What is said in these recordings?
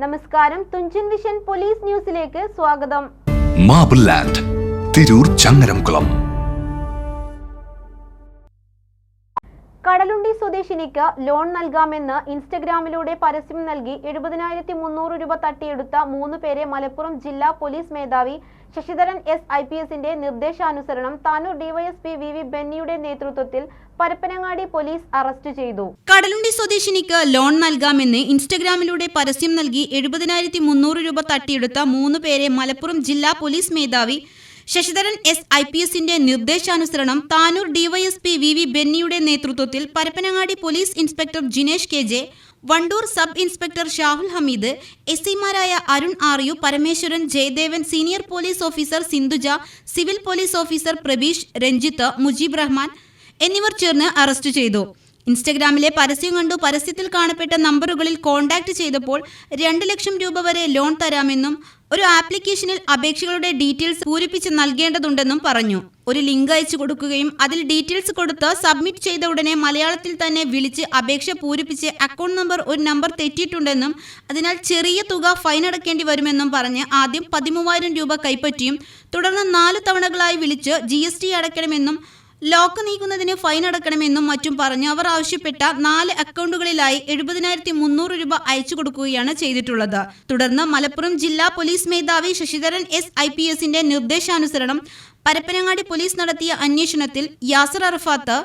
നമസ്കാരം. Thunchan vision police ന്യൂസിലേക്ക് സ്വാഗതം. Marble land Tirur Changaramkulam. Kadalundi സ്വദേശിനിക്ക് ലോൺ നൽകാമെന്ന് ഇൻസ്റ്റഗ്രാമിലൂടെ പരസ്യം നൽകി എഴുപതിനായിരത്തി മുന്നൂറ് രൂപ തട്ടിയെടുത്ത മൂന്ന് പേരെ മലപ്പുറം ജില്ലാ പോലീസ് മേധാവി ശശിധരൻ എസ് ഐ പി എസിന്റെ നിർദ്ദേശാനുസരണം Tanur D Y S P V V ബെന്നിയുടെ നേതൃത്വത്തിൽ പരപ്പനങ്ങാടി പോലീസ് അറസ്റ്റ് ചെയ്തു. കടലുണ്ടി സ്വദേശിനിക്ക് ലോൺ നൽകാമെന്ന് ഇൻസ്റ്റഗ്രാമിലൂടെ പരസ്യം നൽകി എഴുപതിനായിരത്തി മുന്നൂറ് രൂപ തട്ടിയെടുത്ത മൂന്ന് പേരെ മലപ്പുറം ജില്ലാ പോലീസ് മേധാവി ശശിധരൻ എസ് ഐ പി എസിന്റെ നിർദ്ദേശാനുസരണം Tanur D Y S P V V ബെന്നിയുടെ നേതൃത്വത്തിൽ Parappanangadi police inspector Jinesh K J Wandoor sub inspector Shahul Hameed S ഐമാരായ Arun ആറിയു Parameswaran Jayadevan senior police officer Sindhuja civil police officer Prabeesh Ranjith Mujeeb Rahman എന്നിവർ ചേർന്ന് arrest ചെയ്തു. ഇൻസ്റ്റഗ്രാമിലെ പരസ്യം കണ്ടു പരസ്യത്തിൽ കാണപ്പെട്ട നമ്പറുകളിൽ കോൺടാക്ട് ചെയ്തപ്പോൾ രണ്ട് ലക്ഷം രൂപ വരെ ലോൺ തരാമെന്നും ഒരു ആപ്ലിക്കേഷനിൽ അപേക്ഷകളുടെ ഡീറ്റെയിൽസ് പൂരിപ്പിച്ച് നൽകേണ്ടതുണ്ടെന്നും പറഞ്ഞു. ഒരു ലിങ്ക് അയച്ചു കൊടുക്കുകയും അതിൽ ഡീറ്റെയിൽസ് കൊടുത്ത് സബ്മിറ്റ് ചെയ്ത ഉടനെ മലയാളത്തിൽ തന്നെ വിളിച്ച് അപേക്ഷ പൂരിപ്പിച്ച് അക്കൗണ്ട് നമ്പർ ഒരു നമ്പർ തെറ്റിയിട്ടുണ്ടെന്നും അതിനാൽ ചെറിയ തുക ഫൈൻ അടക്കേണ്ടി വരുമെന്നും പറഞ്ഞ് ആദ്യം പതിമൂവായിരം രൂപ കൈപ്പറ്റിയും തുടർന്ന് നാല് തവണകളായി വിളിച്ച് ജി അടയ്ക്കണമെന്നും ലോക്ക് നീക്കുന്നതിന് ഫൈൻ അടക്കണമെന്നും മറ്റും പറഞ്ഞ്. അവർ ആവശ്യപ്പെട്ട നാല് അക്കൗണ്ടുകളിലായി എഴുപതിനായിരത്തി മുന്നൂറ് രൂപ അയച്ചു കൊടുക്കുകയാണ് ചെയ്തിട്ടുള്ളത്. തുടർന്ന് മലപ്പുറം ജില്ലാ പോലീസ് മേധാവി ശശിധരൻ എസ് ഐ പി എസിന്റെ നിർദ്ദേശാനുസരണം പരപ്പനങ്ങാടി പോലീസ് നടത്തിയ അന്വേഷണത്തിൽ യാസർ അറഫാത്ത്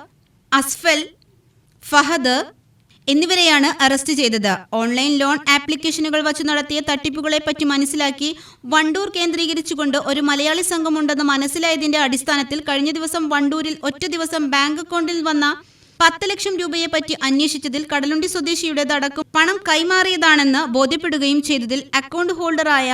അസ്ഫൽ ഫഹദ് എന്നിവരെയാണ് അറസ്റ്റ് ചെയ്തത്. ഓൺലൈൻ ലോൺ ആപ്ലിക്കേഷനുകൾ വച്ച് നടത്തിയ തട്ടിപ്പുകളെ പറ്റി മനസ്സിലാക്കി വണ്ടൂർ കേന്ദ്രീകരിച്ചുകൊണ്ട് ഒരു മലയാളി സംഘമുണ്ടെന്ന് മനസ്സിലായതിന്റെ അടിസ്ഥാനത്തിൽ കഴിഞ്ഞ ദിവസം വണ്ടൂരിൽ ഒറ്റ ദിവസം ബാങ്ക് അക്കൗണ്ടിൽ വന്ന പത്ത് ലക്ഷം രൂപയെ പറ്റി അന്വേഷിച്ചതിൽ കടലുണ്ടി സ്വദേശിയുടേതടക്കം പണം കൈമാറിയതാണെന്ന് ബോധ്യപ്പെടുകയും ചെയ്തതിൽ അക്കൗണ്ട് ഹോൾഡറായ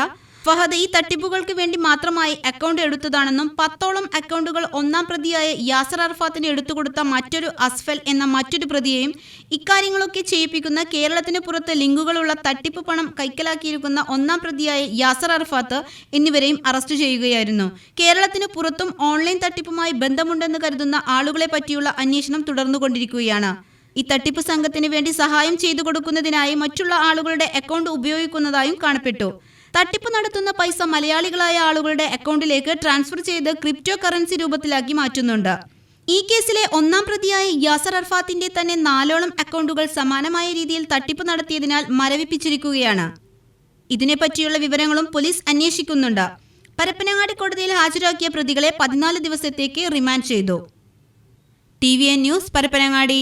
ഫഹദ് ഈ തട്ടിപ്പുകൾക്ക് വേണ്ടി മാത്രമായി അക്കൗണ്ട് എടുത്തതാണെന്നും പത്തോളം അക്കൗണ്ടുകൾ ഒന്നാം പ്രതിയായ യാസർ അർഫാത്തിന് എടുത്തുകൊടുത്ത മറ്റൊരു അസ്ഫൽ എന്ന മറ്റൊരു പ്രതിയെയും ഇക്കാര്യങ്ങളൊക്കെ ചെയ്യിപ്പിക്കുന്ന കേരളത്തിന് പുറത്ത് ലിങ്കുകളുള്ള തട്ടിപ്പ് പണം കൈക്കലാക്കിയിരിക്കുന്ന ഒന്നാം പ്രതിയായ യാസർ അർഫാത്ത് എന്നിവരെയും അറസ്റ്റ് ചെയ്യുകയായിരുന്നു. കേരളത്തിന് പുറത്തും ഓൺലൈൻ തട്ടിപ്പുമായി ബന്ധമുണ്ടെന്ന് കരുതുന്ന ആളുകളെ പറ്റിയുള്ള അന്വേഷണം തുടർന്നുകൊണ്ടിരിക്കുകയാണ്. ഈ തട്ടിപ്പ് സംഘത്തിന് വേണ്ടി സഹായം ചെയ്തു കൊടുക്കുന്നതിനായി മറ്റുള്ള ആളുകളുടെ അക്കൗണ്ട് ഉപയോഗിക്കുന്നതായും കാണപ്പെട്ടു. തട്ടിപ്പ് നടത്തുന്ന പൈസ മലയാളികളായ ആളുകളുടെ അക്കൗണ്ടിലേക്ക് ട്രാൻസ്ഫർ ചെയ്ത് ക്രിപ്റ്റോ കറൻസി രൂപത്തിലാക്കി മാറ്റുന്നുണ്ട്. ഈ കേസിലെ ഒന്നാം പ്രതിയായ യാസർ അർഫാത്തിന്റെ തന്നെ നാലോളം അക്കൗണ്ടുകൾ സമാനമായ രീതിയിൽ തട്ടിപ്പ് നടത്തിയതിനാൽ മരവിപ്പിച്ചിരിക്കുകയാണ്. ഇതിനെപ്പറ്റിയുള്ള വിവരങ്ങളും പോലീസ് അന്വേഷിക്കുന്നുണ്ട്. പരപ്പനങ്ങാടി കോടതിയിൽ ഹാജരാക്കിയ പ്രതികളെ പതിനാല് ദിവസത്തേക്ക് റിമാൻഡ് ചെയ്തു. T V N news Parappanangadi.